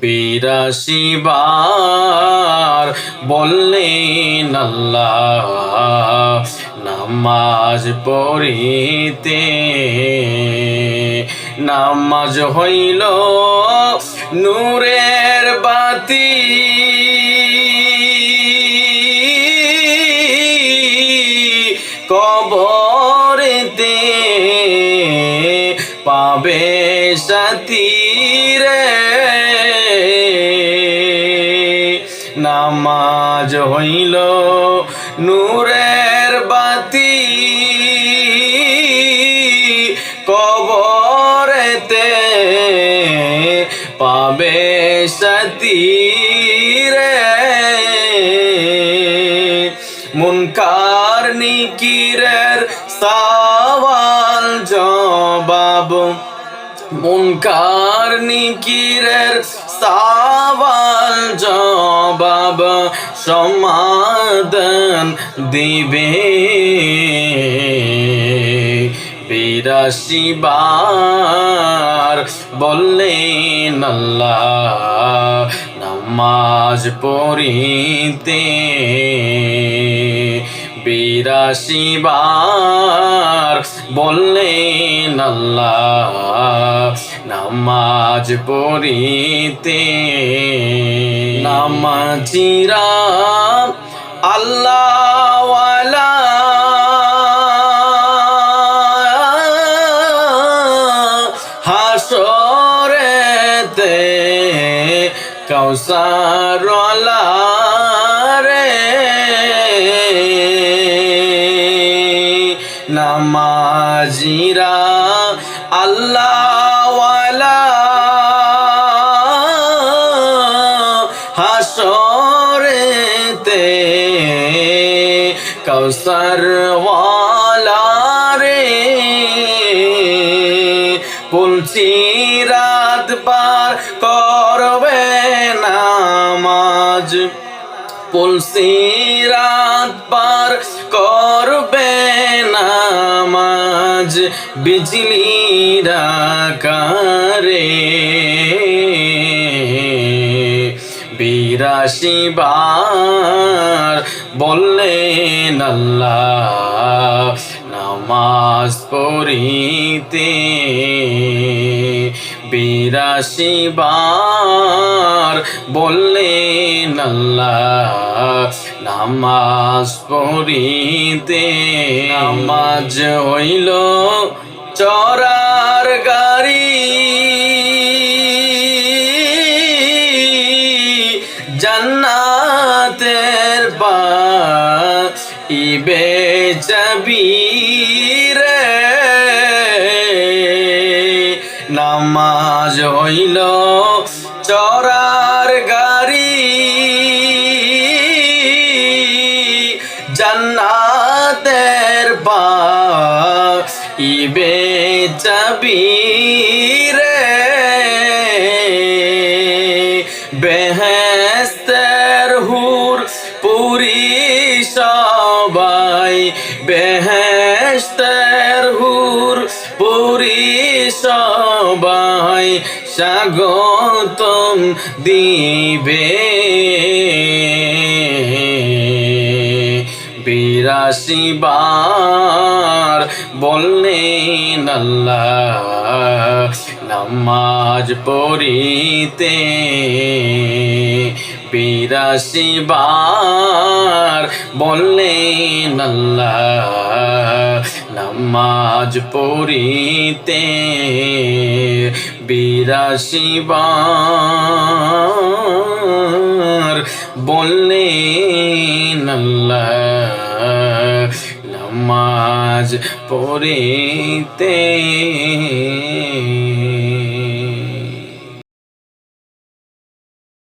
বিরাশি বার বললেন আল্লাহ নামাজ পড়িতে নামাজ হইল নূরের বাতি। কবরেতে পাবে সাথী রে। নামাজ হইল নূরের বাতি। কবরেতে পাবে সাথী রে। মুনকার নিকিরের সওয়াল জবাব মুনকার নিকিরের সওয়াল জবাব সমাধান দিবে? বিরাশি বার বললেন আল্লাহ নামাজ পড়িতে। বিরাশি বার বললেন আল্লাহ নামাজ পড়িতে নামাজিরা আল্লাহওয়ালা। হাসরেতে কৌসার নামাজিরা আল্লাহওয়ালা। হাসরেতে কৌসার রে। পুলসি রাত পার করবে নামাজ। পুলসি রাত পার করবে নামাজ বিজলি রাকারে বিরাশি বার বললেন আল্লাহ নামাজ পড়িতে বিরাশি বার বললেন আল্লাহ নামাজ পড়িতে নামাজ হইল চরার গাড়ি। জান্নাতের পা ইবে যাবি রে। নামাজ হইল চরার গাড়ি। ইবে যাবি রে। বেহেস্তের হুর পুরি সবাই, বেহেস্তের হুর পুরি সবাই স্বাগতম দিবে। বিরাশি বার বললেন নামাজ পড়িতে বিরাশি বার বললেন নামাজ পড়িতে বিরাশি বার পড়িতে